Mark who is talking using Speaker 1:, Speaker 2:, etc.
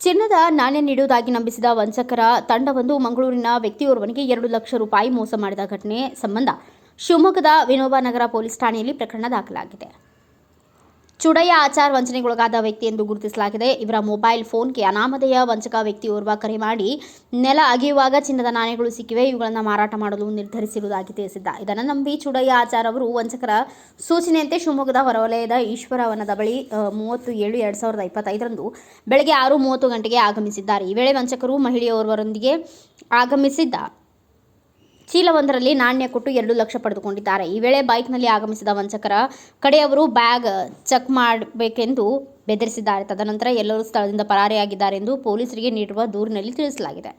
Speaker 1: ಚಿನ್ನದ ನಾಣ್ಯ ನೀಡುವುದಾಗಿ ನಂಬಿಸಿದ ವಂಚಕರ ತಂಡವೊಂದು ಮಂಗಳೂರಿನ ವ್ಯಕ್ತಿಯೋರ್ವನಿಗೆ ಎರಡು ಲಕ್ಷ ರೂಪಾಯಿ ಮೋಸ ಮಾಡಿದ ಘಟನೆ ಸಂಬಂಧ ಶಿವಮೊಗ್ಗದ ವಿನೋಬ ನಗರ ಪೊಲೀಸ್ ಠಾಣೆಯಲ್ಲಿ ಪ್ರಕರಣ ದಾಖಲಾಗಿದೆ. ಚುಡಯ್ಯ ಆಚಾರ್ ವಂಚನೆಗೊಳಗಾದ ವ್ಯಕ್ತಿ ಎಂದು ಗುರುತಿಸಲಾಗಿದೆ. ಇವರ ಮೊಬೈಲ್ ಫೋನ್ಗೆ ಅನಾಮಧೇಯ ವಂಚಕ ವ್ಯಕ್ತಿಯೋರ್ವ ಕರೆ ಮಾಡಿ ನೆಲ ಅಗೆಯುವಾಗ ಚಿನ್ನದ ನಾಣ್ಯಗಳು ಸಿಕ್ಕಿವೆ, ಇವುಗಳನ್ನು ಮಾರಾಟ ಮಾಡಲು ನಿರ್ಧರಿಸಿರುವುದಾಗಿ ತಿಳಿಸಿದ್ದ. ಇದನ್ನು ನಂಬಿ ಚುಡಯ್ಯ ಆಚಾರ್ ಅವರು ವಂಚಕರ ಸೂಚನೆಯಂತೆ ಶಿವಮೊಗ್ಗದ ಹೊರವಲಯದ ಈಶ್ವರವನದ ಬಳಿ ಮೂವತ್ತು ಏಳು ಎರಡು ಸಾವಿರದ ಇಪ್ಪತ್ತೈದರಂದು ಬೆಳಗ್ಗೆ ಆರು ಮೂವತ್ತು ಗಂಟೆಗೆ ಆಗಮಿಸಿದ್ದಾರೆ. ಈ ವೇಳೆ ವಂಚಕರು ಮಹಿಳೆಯೋರ್ವರೊಂದಿಗೆ ಆಗಮಿಸಿದ್ದ. ಚೀಲವೊಂದರಲ್ಲಿ ನಾಣ್ಯ ಕೊಟ್ಟು ಎರಡು ಲಕ್ಷ ಪಡೆದುಕೊಂಡಿದ್ದಾರೆ. ಈ ವೇಳೆ ಬೈಕ್ನಲ್ಲಿ ಆಗಮಿಸಿದ ವಂಚಕರ ಕಡೆಯವರು ಬ್ಯಾಗ್ ಚೆಕ್ ಮಾಡಬೇಕೆಂದು ಬೆದರಿಸಿದ್ದಾರೆ. ತದನಂತರ ಎಲ್ಲರೂ ಸ್ಥಳದಿಂದ ಪರಾರಿಯಾಗಿದ್ದಾರೆ ಎಂದು ಪೊಲೀಸರಿಗೆ ನೀಡಿರುವ ದೂರಿನಲ್ಲಿ ತಿಳಿಸಲಾಗಿದೆ.